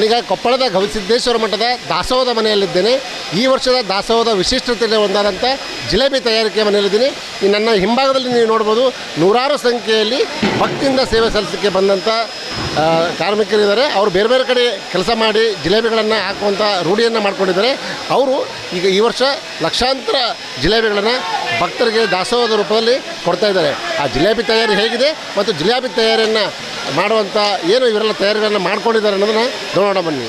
ನಾನೀಗ ಕೊಪ್ಪಳದ ಗವಿಸಿದ್ದೇಶ್ವರ ಮಠದ ದಾಸೋಹದ ಮನೆಯಲ್ಲಿದ್ದೇನೆ. ಈ ವರ್ಷದ ದಾಸೋಹದ ವಿಶಿಷ್ಟತೆ ಒಂದಾದಂಥ ಜಿಲೇಬಿ ತಯಾರಿಕೆ ಮನೆಯಲ್ಲಿದ್ದೀನಿ. ಈ ನನ್ನ ಹಿಂಭಾಗದಲ್ಲಿ ನೀವು ನೋಡ್ಬೋದು ನೂರಾರು ಸಂಖ್ಯೆಯಲ್ಲಿ ಭಕ್ತಿಯಿಂದ ಸೇವೆ ಸಲ್ಲಿಸಲಿಕ್ಕೆ ಬಂದಂಥ ಕಾರ್ಮಿಕರಿದ್ದಾರೆ. ಅವರು ಬೇರೆ ಬೇರೆ ಕಡೆ ಕೆಲಸ ಮಾಡಿ ಜಿಲೇಬಿಗಳನ್ನು ಹಾಕುವಂಥ ರೂಢಿಯನ್ನು ಮಾಡ್ಕೊಂಡಿದ್ದಾರೆ. ಅವರು ಈಗ ಈ ವರ್ಷ ಲಕ್ಷಾಂತರ ಜಿಲೇಬಿಗಳನ್ನು ಭಕ್ತರಿಗೆ ದಾಸೋಹದ ರೂಪದಲ್ಲಿ ಕೊಡ್ತಾ ಇದ್ದಾರೆ. ಆ ಜಿಲೇಬಿ ತಯಾರಿ ಹೇಗಿದೆ ಮತ್ತು ಜಿಲೇಬಿ ತಯಾರಿಯನ್ನು ಮಾಡುವಂಥ ಏನು ಇವರೆಲ್ಲ ತಯಾರಿಗಳನ್ನು ಮಾಡ್ಕೊಂಡಿದ್ದಾರೆ ಅನ್ನೋದನ್ನು ನೋಡೋಣ ಬನ್ನಿ.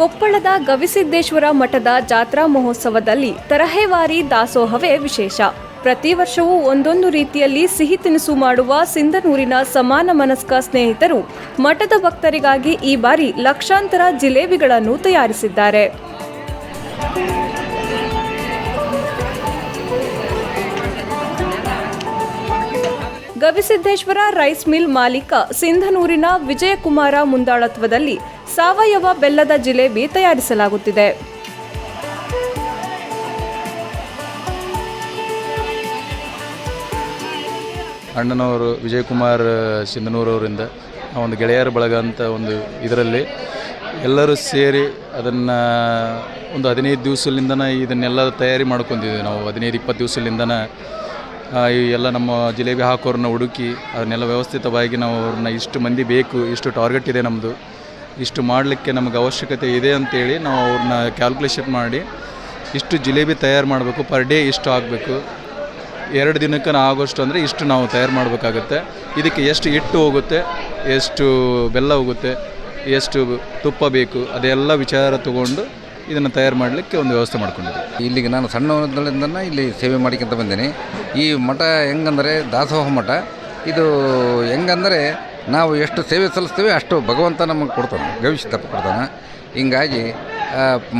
ಕೊಪ್ಪಳದ ಗವಿಸಿದ್ದೇಶ್ವರ ಮಠದ ಜಾತ್ರಾ ಮಹೋತ್ಸವದಲ್ಲಿ ತರಹೇವಾರಿ ದಾಸೋಹವೇ ವಿಶೇಷ. ಪ್ರತಿ ವರ್ಷವೂ ಒಂದೊಂದು ರೀತಿಯಲ್ಲಿ ಸಿಹಿ ತಿನಿಸು ಮಾಡುವ ಸಿಂಧನೂರಿನ ಸಮಾನ ಮನಸ್ಕ ಸ್ನೇಹಿತರು ಮಠದ ಭಕ್ತರಿಗಾಗಿ ಈ ಬಾರಿ ಲಕ್ಷಾಂತರ ಜಿಲೇಬಿಗಳನ್ನು ತಯಾರಿಸಿದ್ದಾರೆ. ಗವಿಸಿದ್ದೇಶ್ವರ ರೈಸ್ ಮಿಲ್ ಮಾಲೀಕ ಸಿಂಧನೂರಿನ ವಿಜಯಕುಮಾರ ಮುಂದಾಳತ್ವದಲ್ಲಿ ಸಾವಯವ ಬೆಲ್ಲದ ಜಿಲೇಬಿ ತಯಾರಿಸಲಾಗುತ್ತಿದೆ. ಅಣ್ಣನವರು ವಿಜಯಕುಮಾರ್ ಸಿಂಧನೂರವರಿಂದ ಒಂದು ಗೆಳೆಯರ ಬಳಗ ಅಂತ ಒಂದು ಇದರಲ್ಲಿ ಎಲ್ಲರೂ ಸೇರಿ ಅದನ್ನು ಒಂದು ಹದಿನೈದು ದಿವಸಲಿಂದನೇ ಇದನ್ನೆಲ್ಲ ತಯಾರಿ ಮಾಡ್ಕೊಂಡಿದ್ದೀವಿ ನಾವು. ಹದಿನೈದು, ಇಪ್ಪತ್ತು ದಿವಸಲಿಂದನೇ ಈ ಎಲ್ಲ ನಮ್ಮ ಜಿಲೇಬಿ ಹಾಕೋರನ್ನ ಹುಡುಕಿ, ಅದನ್ನೆಲ್ಲ ವ್ಯವಸ್ಥಿತವಾಗಿ ನಾವು ಅವ್ರನ್ನ ಇಷ್ಟು ಮಂದಿ ಬೇಕು, ಇಷ್ಟು ಟಾರ್ಗೆಟ್ ಇದೆ ನಮ್ಮದು ಇಷ್ಟು ಮಾಡಲಿಕ್ಕೆ ನಮಗೆ ಅವಶ್ಯಕತೆ ಇದೆ ಅಂತೇಳಿ ನಾವು ಅವ್ರನ್ನ ಕ್ಯಾಲ್ಕುಲೇಷನ್ ಮಾಡಿ, ಇಷ್ಟು ಜಿಲೇಬಿ ತಯಾರು ಮಾಡಬೇಕು ಪರ್ ಡೇ ಇಷ್ಟು ಆಗಬೇಕು ಎರಡು ದಿನಕ್ಕೆ ಆಗೋಷ್ಟು ಅಂದರೆ ಇಷ್ಟು ನಾವು ತಯಾರು ಮಾಡಬೇಕಾಗುತ್ತೆ. ಇದಕ್ಕೆ ಎಷ್ಟು ಹಿಟ್ಟು ಹೋಗುತ್ತೆ, ಎಷ್ಟು ಬೆಲ್ಲ ಹೋಗುತ್ತೆ, ಎಷ್ಟು ತುಪ್ಪ ಬೇಕು, ಅದೆಲ್ಲ ವಿಚಾರ ತಗೊಂಡು ಇದನ್ನು ತಯಾರು ಮಾಡಲಿಕ್ಕೆ ಒಂದು ವ್ಯವಸ್ಥೆ ಮಾಡಿಕೊಂಡಿದೆ ಇಲ್ಲಿಗೆ ನಾನು ಸಣ್ಣದಿಂದ ಇಲ್ಲಿ ಸೇವೆ ಮಾಡಿಕೊಂತ ಬಂದೇನೆ. ಈ ಮಠ ಹೆಂಗಂದರೆ ದಾಸೋಹ ಮಠ. ಇದು ಹೆಂಗಂದರೆ ನಾವು ಎಷ್ಟು ಸೇವೆ ಸಲ್ಲಿಸ್ತೀವಿ ಅಷ್ಟು ಭಗವಂತ ನಮಗೆ ಕೊಡ್ತಾನೆ ಗವಿಸಿದ್ದಪ್ಪ ಕೊಡ್ತಾನೆ. ಹಿಂಗಾಗಿ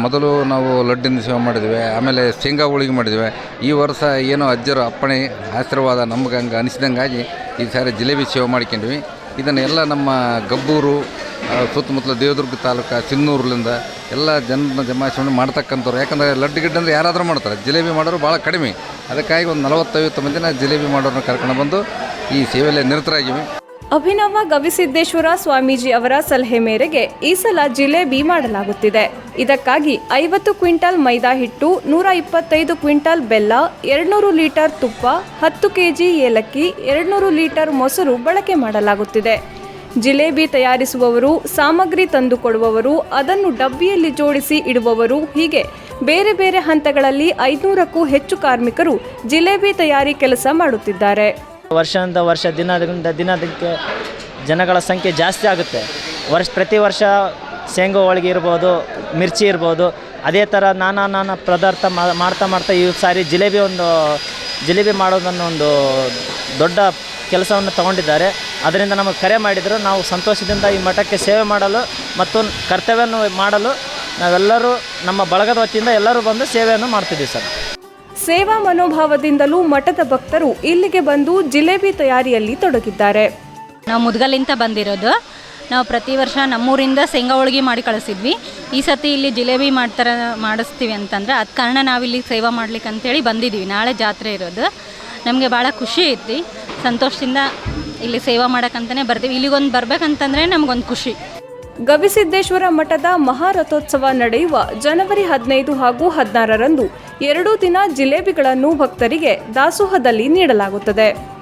ಮೊದಲು ನಾವು ಲಡ್ಡಿನ ಸೇವೆ ಮಾಡಿದ್ವಿ, ಆಮೇಲೆ ಶೇಂಗಾ ಹೋಳಿಗೆ ಮಾಡಿದ್ವಿ. ಈ ವರ್ಷ ಏನೋ ಅಜ್ಜರ, ಅಪ್ಪಣೆ, ಆಶೀರ್ವಾದ ನಮ್ಗೆ ಹಂಗೆ ಅನಿಸಿದಂಗಾಗಿ ಈ ಸಾರಿ ಜಿಲೇಬಿ ಸೇವೆ ಮಾಡ್ಕೊಂಡ್ವಿ. ಇದನ್ನೆಲ್ಲ ನಮ್ಮ ಗಬ್ಬೂರು ಸುತ್ತಮುತ್ತಲ ದೇವದುರ್ಗ ತಾಲೂಕು ಚಿನ್ನೂರ್ಲಿಂದ ಎಲ್ಲ ಜನರನ್ನ ಜಮಾಯಿಸ್ಕೊಂಡು ಮಾಡ್ತಕ್ಕಂಥವ್ರು. ಯಾಕಂದರೆ ಲಡ್ಡು ಗಿಡ್ಡು ಅಂದರೆ ಯಾರಾದರೂ ಮಾಡ್ತಾರೆ. ಜಿಲೇಬಿ ಮಾಡೋರು ಭಾಳ ಕಡಿಮೆ. ಅದಕ್ಕಾಗಿ ಒಂದು ನಲವತ್ತೈವತ್ತು ಮಂದಿನ ಜಿಲೇಬಿ ಮಾಡೋರನ್ನ ಕರ್ಕೊಂಡು ಬಂದು ಈ ಸೇವೆಯಲ್ಲಿ ನಿರತರಾಗಿವೆ. ಅಭಿನವ ಗವಿಸಿದ್ದೇಶ್ವರ ಸ್ವಾಮೀಜಿ ಅವರ ಸಲಹೆ ಮೇರೆಗೆ ಈ ಸಲ ಜಿಲೇಬಿ ಮಾಡಲಾಗುತ್ತಿದೆ. ಇದಕ್ಕಾಗಿ ಐವತ್ತು ಕ್ವಿಂಟಾಲ್ ಮೈದಾ ಹಿಟ್ಟು, ನೂರ ಇಪ್ಪತ್ತೈದು ಕ್ವಿಂಟಾಲ್ ಬೆಲ್ಲ, ಎರಡ್ನೂರು ಲೀಟರ್ ತುಪ್ಪ, ಹತ್ತು ಕೆಜಿ ಏಲಕ್ಕಿ, ಎರಡ್ನೂರು ಲೀಟರ್ ಮೊಸರು ಬಳಕೆ ಮಾಡಲಾಗುತ್ತಿದೆ. ಜಿಲೇಬಿ ತಯಾರಿಸುವವರು, ಸಾಮಗ್ರಿ ತಂದುಕೊಡುವವರು, ಅದನ್ನು ಡಬ್ಬಿಯಲ್ಲಿ ಜೋಡಿಸಿ ಇಡುವವರು ಹೀಗೆ. ಬೇರೆ ಬೇರೆ ಹಂತಗಳಲ್ಲಿ ಐದುನೂರಕ್ಕೂ ಹೆಚ್ಚು ಕಾರ್ಮಿಕರು ಜಿಲೇಬಿ ತಯಾರಿ ಕೆಲಸ ಮಾಡುತ್ತಿದ್ದಾರೆ. ವರ್ಷದಿಂದ ವರ್ಷ, ದಿನದಿಂದ ದಿನದಕ್ಕೆ ಜನಗಳ ಸಂಖ್ಯೆ ಜಾಸ್ತಿ ಆಗುತ್ತೆ. ವರ್ಷ, ಪ್ರತಿ ವರ್ಷ ಶೇಂಗಾ ಹೋಳಿಗೆ ಇರ್ಬೋದು, ಮಿರ್ಚಿ ಇರ್ಬೋದು, ಅದೇ ಥರ ನಾನಾ ನಾನಾ ಪದಾರ್ಥ ಮಾಡ್ತಾ ಮಾಡ್ತಾ ಈ ಸಾರಿ ಜಿಲೇಬಿ ಒಂದು, ಜಿಲೇಬಿ ಮಾಡೋದನ್ನು ಒಂದು ದೊಡ್ಡ ಕೆಲಸವನ್ನು ತಗೊಂಡಿದ್ದಾರೆ. ಅದರಿಂದ ನಮಗೆ ಕರೆ ಮಾಡಿದರು. ನಾವು ಸಂತೋಷದಿಂದ ಈ ಮಠಕ್ಕೆ ಸೇವೆ ಮಾಡಲು ಮತ್ತು ಕರ್ತವ್ಯವನ್ನು ಮಾಡಲು ನಾವೆಲ್ಲರೂ ನಮ್ಮ ಬಳಗದ ವತಿಯಿಂದ ಎಲ್ಲರೂ ಬಂದು ಸೇವೆಯನ್ನು ಮಾಡ್ತಿದ್ದೀವಿ ಸರ್. ಸೇವಾ ಮನೋಭಾವದಿಂದಲೂ ಮಠದ ಭಕ್ತರು ಇಲ್ಲಿಗೆ ಬಂದು ಜಿಲೇಬಿ ತಯಾರಿಯಲ್ಲಿ ತೊಡಗಿದ್ದಾರೆ. ನಾವು ಮುದ್ಗಲ್ಲಿಂದ ಬಂದಿರೋದು. ನಾವು ಪ್ರತಿ ವರ್ಷ ನಮ್ಮೂರಿಂದ ಶೇಂಗಾ ಹೋಳಿಗೆ ಮಾಡಿ ಕಳಿಸಿದ್ವಿ. ಈ ಸತಿ ಇಲ್ಲಿ ಜಿಲೇಬಿ ಮಾಡ್ತಾರ ಮಾಡಿಸ್ತೀವಿ ಅಂತಂದ್ರೆ ಅದ ಕಾರಣ ನಾವಿಲ್ಲಿ ಸೇವಾ ಮಾಡ್ಲಿಕ್ಕೆ ಅಂತೇಳಿ ಬಂದಿದ್ದೀವಿ. ನಾಳೆ ಜಾತ್ರೆ ಇರೋದು. ನಮಗೆ ಭಾಳ ಖುಷಿ ಐತಿ ಸಂತೋಷದಿಂದ ಇಲ್ಲಿ ಸೇವಾ ಮಾಡೋಕ್ಕಂತಲೇ ಬರ್ತೀವಿ. ಇಲ್ಲಿಗೊಂದು ಬರ್ಬೇಕಂತಂದ್ರೆ ನಮಗೊಂದು ಖುಷಿ. ಗವಿಸಿದ್ದೇಶ್ವರ ಮಠದ ಮಹಾರಥೋತ್ಸವ ನಡೆಯುವ ಜನವರಿ ಹದಿನೈದು ಹಾಗೂ ಹದಿನಾರರಂದು ಎರಡೂ ದಿನ ಜಿಲೇಬಿಗಳನ್ನು ಭಕ್ತರಿಗೆ ದಾಸೋಹದಲ್ಲಿ ನೀಡಲಾಗುತ್ತದೆ.